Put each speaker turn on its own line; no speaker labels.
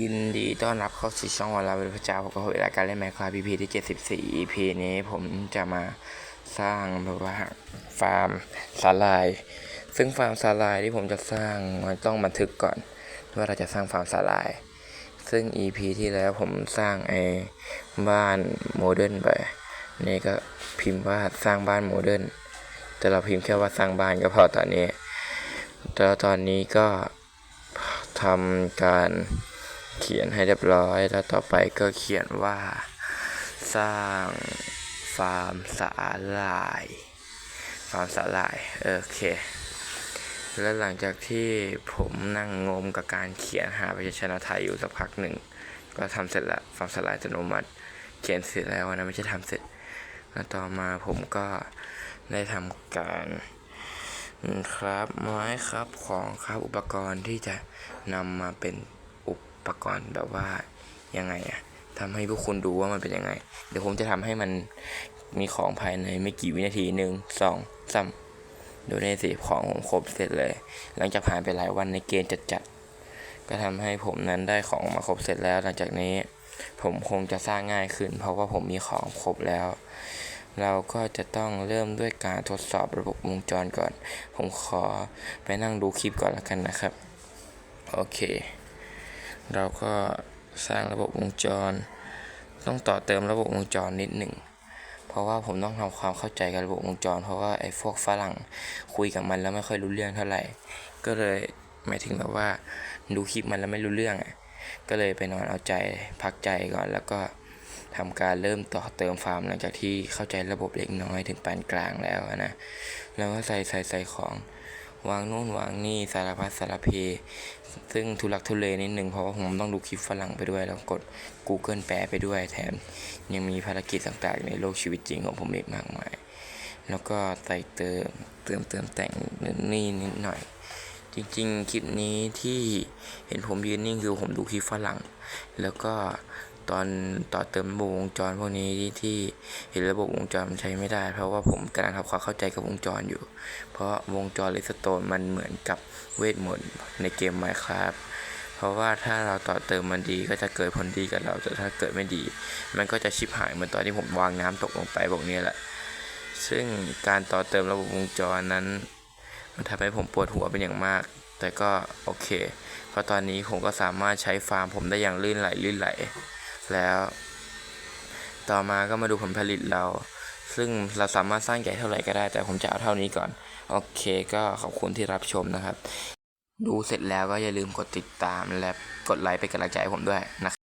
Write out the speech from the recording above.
ยินดีต้อนรับเข้าสู่ช่องวันลาเป็นพระเจ้าผมก็เวลาการเล่นแมคคา EP ที่ 74 EP นี้ผมจะมาสร้างแบบว่าฟาร์มสาลาย ซึ่งฟาร์มสาลายที่ผมจะสร้างมันต้องบันทึกก่อนว่าเราจะสร้างฟาร์มสาลาย ซึ่ง EP ที่แล้วผมสร้างไอ้บ้านโมเดิร์นไปนี่ก็พิมพ์ว่าสร้างบ้านโมเดิร์นแต่เราพิมพ์แค่ว่าสร้างบ้านก็พอตอนนี้แล้วตอนนี้ก็ทำการ เขียนให้เรียบร้อย แล้วต่อไปก็เขียนว่า สร้างฟาร์มสารลายฟาร์มสารลายโอเค แล้วหลังจากที่ผมนั่งงมกับการเขียนหาพยัญชนะไทยอยู่สักพักหนึ่ง ก็ทำเสร็จละฟาร์มสารลายอัตโนมัติ เขียนเสร็จแล้วนะไม่ใช่ทำเสร็จ แล้วต่อมาผมก็ได้ทำการครับไม้ครับของครับอุปกรณ์ที่จะนำมาเป็น ปกรณ์แบบว่ายังไงอะทำให้พวกคุณดูว่ามันเป็นยังไง เดี๋ยวผมจะทำให้มันมีของภายในไม่กี่วินาทีหนึ่งสองสามดูในสิของผมครบเสร็จเลย หลังจากผ่านไปหลายวันในเกณฑ์จัดๆก็ทำให้ผมนั้นได้ของมาครบเสร็จแล้ว หลังจากนี้ ผมคงจะสร้างง่ายขึ้น เพราะว่าผมมีของครบแล้ว เราก็จะต้องเริ่มด้วยการทดสอบระบบวงจรก่อน ผมขอไปนั่งดูคลิปก่อนแล้วกันนะครับ โอเค เราก็สร้างระบบวงจร ต้องต่อเติมระบบวงจรนิดหนึ่ง เพราะว่าผมต้องทำความเข้าใจกับระบบวงจร เพราะว่าไอ้พวกฝรั่งคุยกับมันแล้วไม่ค่อยรู้เรื่องเท่าไหร่ ก็เลยหมายถึงแบบว่าดูคลิปมันแล้วไม่รู้เรื่อง ก็เลยไปนอนเอาใจพักใจก่อนแล้วก็ทำการเริ่มต่อเติมฟาร์มหลังจากที่เข้าใจระบบเล็กน้อยถึงปานกลางแล้วนะ แล้วก็ใส่ใส่ใส่ของ วางโน่นวางนี่สารพัดสารเพ ซึ่งทุลักทุเลนิดหนึ่งเพราะว่าผมต้องดูคลิปฝรั่งไปด้วย แล้วกด Google แปลไปด้วย แถมยังมีภารกิจต่างๆ ในโลกชีวิตจริงของผมอีกมากมาย แล้วก็ใส่เติมเติมเติมแต่งนี่นิดหน่อย จริงๆ คลิปนี้ที่เห็นผมยืนนิ่งคือผมดูคลิปฝรั่ง แล้วก็ ตอนต่อเติมระบบวงจรพวกนี้ที่ที่เห็นระบบวงจรมันใช้ไม่ได้ เพราะว่าผมกำลังทำความเข้าใจกับวงจรอยู่ เพราะวงจรเลสโตนมันเหมือนกับเวทมนต์ในเกม Minecraft เพราะว่าถ้าเราต่อเติมมันดีก็จะเกิดผลดีกับเราแต่ถ้าเกิดไม่ดี มันก็จะชิบหายเหมือนตอนที่ผมวางน้ำตกลงไปบอกนี้แหละ ซึ่งการต่อเติมระบบวงจรนั้น มันทำให้ผมปวดหัวเป็นอย่างมาก แต่ก็โอเค เพราะตอนนี้ผมก็สามารถใช้ฟาร์มผมได้อย่างลื่นไหลลื่นไหล แล้ว ต่อมาก็มาดูผลผลิตเรา ซึ่งเราสามารถสร้างใหญ่เท่าไหร่ก็ได้ แต่ผมจะเอาเท่านี้ก่อน โอเคก็ขอบคุณที่รับชมนะครับ ดูเสร็จแล้วก็อย่าลืมกดติดตามและกดไลค์เป็นกำลังใจให้ผมด้วยนะครับ